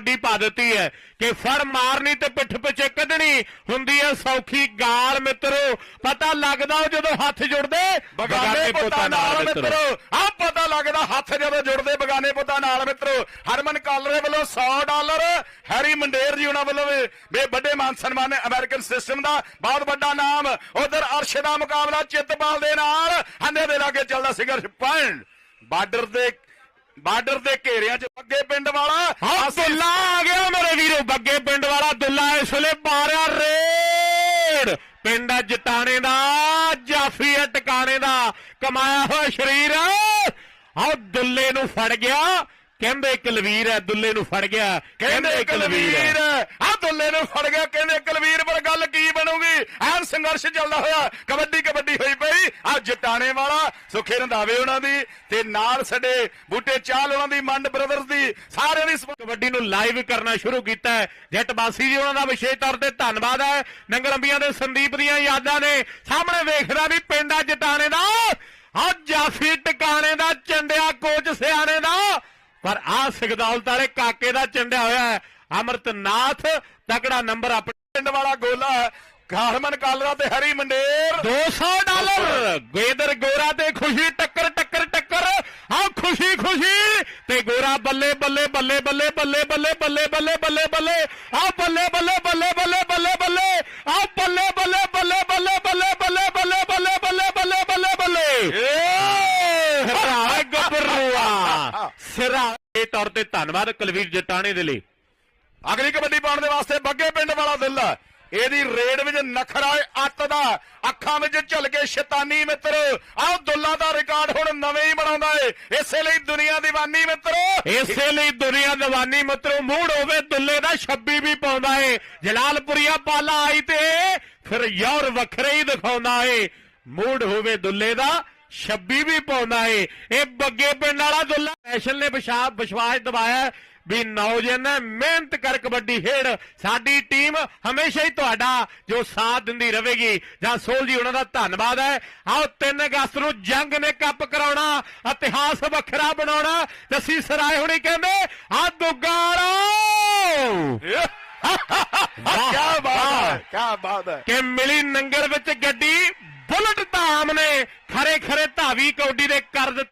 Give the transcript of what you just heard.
ਕਬੱਡੀ ਪਾ ਦਿੱਤੀ ਹੈ ਕਿ ਫੜ ਮਾਰਨੀ ਤੇ ਪਿੱਠ ਪਿੱਛੇ ਕੱਢਣੀ ਹੁੰਦੀ ਹੈ ਸੌਖੀ ਗਾਲ ਮਿੱਤਰੋ। ਪਤਾ ਲੱਗਦਾ ਜਦੋਂ ਹੱਥ ਜੁੜਦੇ ਬਗਾਨੇ ਪੁੱਤਾਂ ਨਾਲ ਮਿੱਤਰੋ। ਆ ਪਤਾ ਲੱਗਦਾ ਹੱਥ ਜਦੋਂ ਜੁੜਦੇ ਬਗਾਨੇ ਪੁੱਤਾਂ ਨਾਲ ਮਿੱਤਰੋ। ਹਰਮਨ ਕਾਲਰੇ ਵੱਲੋਂ 100 ਡਾਲਰ ਹੈਰੀ ਮੰਡੇਰ ਜੀ ਉਹਨਾਂ ਵੱਲੋਂ ਵੀ ਬੇ ਵੱਡੇ ਮਾਨ ਸਨਮਾਨ ਅਮਰੀਕਨ ਸਿਸਟਮ ਦਾ ਬਹੁਤ ਵੱਡਾ ਨਾਮ। ਉਧਰ ਅਰਸ਼ ਦਾ ਮੁਕਾਬਲਾ ਚਿੱਤਪਾਲ ਦੇ ਨਾਲ ਹੰਦੇ ਦੇ ਲਾਗੇ ਚੱਲਦਾ ਸੰਘਰਸ਼ ਪੁਆਇੰਟ। ਬਾਰਡਰ ਦੇ ਬਾਰਡਰ ਦੇ ਘੇਰਿਆਂ 'ਚ ਅੱਗੇ ਪਿੰਡ ਵਾਲਾ। ਹਾਂ ਦੁੱਲਾ ਆ ਗਿਆ ਮੇਰੇ ਵੀਰੋ ਬੱਗੇ ਪਿੰਡ ਵਾਲਾ ਦੁੱਲਾ ਇਸ ਵੇਲੇ ਮਾਰਿਆ ਰੇਡ। ਪਿੰਡ ਜਟਾਣੇ ਦਾ ਜਾਫੀ ਹੈ ਟਿਕਾਣੇ ਦਾ। ਕਮਾਇਆ ਹੋਇਆ ਸ਼ਰੀਰ। ਆਹ ਦੁੱਲੇ ਨੂੰ ਫੜ ਗਿਆ। ਕਹਿੰਦੇ ਕਲਵੀਰ ਹੈ, ਦੁੱਲੇ ਨੂੰ ਫੜ ਗਿਆ। ਕਹਿੰਦੇ ਕਲਵੀਰ ਆ ਦੁੱਲੇ ਨੂੰ ਫੜ ਗਿਆ, ਕਹਿੰਦੇ ਕਲਵੀਰ ਪਰ ਗੱਲ ਕੀ ਬਣੂਗੀ? ਐਨ ਸੰਘਰਸ਼ ਚੱਲਦਾ ਹੋਇਆ। ਕਬੱਡੀ ਕਬੱਡੀ ਹੋਈ ਪਈ। ਆ ਜਟਾਣੇ ਵਾਲਾ, ਸੁਖੇ ਰੰਧਾਵੇ ਉਹਨਾਂ ਦੀ, ਤੇ ਨਾਲ ਸਾਡੇ ਬੂਟੇ ਚਾਲ ਉਹਨਾਂ ਦੀ, ਮੰਡ ਬ੍ਰਦਰਸ ਦੀ, ਸਾਰਿਆਂ ਦੀ ਕਬੱਡੀ ਨੂੰ ਲਾਈਵ ਕਰਨਾ ਸ਼ੁਰੂ ਕੀਤਾ ਹੈ। ਜੱਟ ਬਾਸੀ ਜੀ, ਉਹਨਾਂ ਦਾ ਵਿਸ਼ੇਸ਼ ਤੌਰ ਤੇ ਧੰਨਵਾਦ ਹੈ। ਨੰਗਲ ਦੇ ਸੰਦੀਪ ਦੀਆਂ ਯਾਦਾਂ ਨੇ। ਸਾਹਮਣੇ ਵੇਖਦਾ ਵੀ ਪਿੰਡਾ ਜਟਾਣੇ ਦਾ। ਆ ਜਾਫੀ ਟਿਕਾਣੇ ਦਾ ਚੰਡਿਆ ਕੋਚ ਸਿਆਣੇ ਦਾ ਪਰ ਆ ਸਿਗਦੌਲਤ ਵਾਲੇ ਕਾਕੇ ਦਾ ਚੰਡਿਆ ਹੋਇਆ ਹੈ ਅਮਰਤਨਾਥ ਤਕੜਾ ਨੰਬਰ ਆਪਣੇ ਪਿੰਡ ਵਾਲਾ ਗੋਲਾ ਹਰਮਨ ਕਾਲਰਾ ਤੇ ਹਰੀ ਮੰਡੇਰ 200 ਡਾਲਰ ਗੇਦਰ ਗੋਰਾ ਤੇ ਖੁਸ਼ੀ ਟੱਕਰ ਟੱਕਰ ਟੱਕਰ ਆ ਖੁਸ਼ੀ ਖੁਸ਼ੀ ਤੇ ਗੋਰਾ ਬੱਲੇ ਬੱਲੇ ਬੱਲੇ ਬੱਲੇ ਬੱਲੇ ਬੱਲੇ ਬੱਲੇ ਬੱਲੇ ਬੱਲੇ ਬੱਲੇ ਆ ਬੱਲੇ ਬੱਲੇ ਬੱਲੇ ਬੱਲੇ ਬੱਲੇ ਬੱਲੇ ਆ ਬੱਲੇ ਬੱਲੇ ਬੱਲੇ ਬੱਲੇ ਬੱਲੇ ਬੱਲੇ ਬੱਲੇ ਬੱਲੇ ਬੱਲੇ ਬੱਲੇ ਬੱਲੇ ਬੱਲੇ ਏ ਹਰਾਏ ਗੱਭਰੂਆ ਸਿਰਾ ਇਹ ਤੌਰ ਤੇ ਧੰਨਵਾਦ ਕੁਲਵੀਰ ਜਟਾਣੇ ਦੇ ਲਈ। ਅਗਲੀ ਕਬੱਡੀ ਪਾਉਣ ਦੇ ਵਾਸਤੇ ਬੱਗੇ ਪਿੰਡ ਵਾਲਾ ਦਿਲ ਆ। ਇਹਦੀ ਰੇਡ ਵਿੱਚ ਨਖਰਾ ਅੱਤ ਦਾ। ਅੱਖਾਂ ਵਿੱਚ ਝਲਕੇ ਸ਼ੈਤਾਨੀ ਮਿੱਤਰ। ਆਹ ਦੁੱਲਾ ਦਾ ਰਿਕਾਰਡ ਹੁਣ ਨਵੇਂ ਹੀ ਬਣਾਉਂਦਾ ਏ। ਇਸੇ ਲਈ ਦੁਨੀਆ ਦੀਵਾਨੀ ਮਿੱਤਰੋ। ਇਸੇ ਲਈ ਦੁਨੀਆ ਦੀਵਾਨੀ ਮਤਰੋ ਮੂੜ ਹੋਵੇ ਦੁੱਲੇ ਦਾ 26 ਵੀ ਪਾਉਂਦਾ ਏ। ਜਲਾਲਪੁਰੀਆ ਪਾਲਾ ਆਈ ਤੇ ਫਿਰ ਯੌਰ ਵੱਖਰੇ ਹੀ ਦਿਖਾਉਂਦਾ ਏ। ਮੂਡ ਹੋਵੇ ਦੁੱਲੇ ਦਾ 26 ਵੀ ਪਾਉਂਦਾ ਏ। ਇਹ ਬੱਗੇ ਪਿੰਡ ਵਾਲਾ ਦੁੱਲਾ ਨੈਸ਼ਨਲ ਨੇ ਵਿਸ਼ਾ- ਵਿਸ਼ਵਾਸ ਦਿਵਾਇਆ ਵੀ ਨੌਜਵਾਨ ਮਿਹਨਤ ਕਰ ਕਬੱਡੀ ਖੇਡ। ਸਾਡੀ ਟੀਮ ਹਮੇਸ਼ਾ ਹੀ ਤੁਹਾਡਾ ਜੋ ਸਾਥ ਦਿੰਦੀ ਰਹੇਗੀ। ਜਾਂ ਸੋਲ ਜੀ ਉਹਨਾਂ ਦਾ ਧੰਨਵਾਦ ਹੈ। ਆਓ 3 ਅਗਸਤ ਨੂੰ ਜੰਗ ਨੇ ਕੱਪ ਕਰਾਉਣਾ ਇਤਿਹਾਸ ਵੱਖਰਾ ਬਣਾਉਣਾ। ਜੱਸੀ ਸਰਾਏ ਹੁਣੀ ਕਹਿੰਦੇ ਆ ਦੁੱਗਾੜੋ ਕੀ ਬਾਤ ਹੈ ਕੀ ਬਾਤ ਹੈ। ਕਿ ਮਿਲੀ ਨੰਗਲ ਵਿੱਚ ਗੱਡੀ ਬੁਲਟ ਧਾਮ ਨੇ। ਖਰੇ ਖਰੇ ਧਾਵੀ ਕੌਡੀ ਦੇ ਕਰ ਦਿੱਤੇ।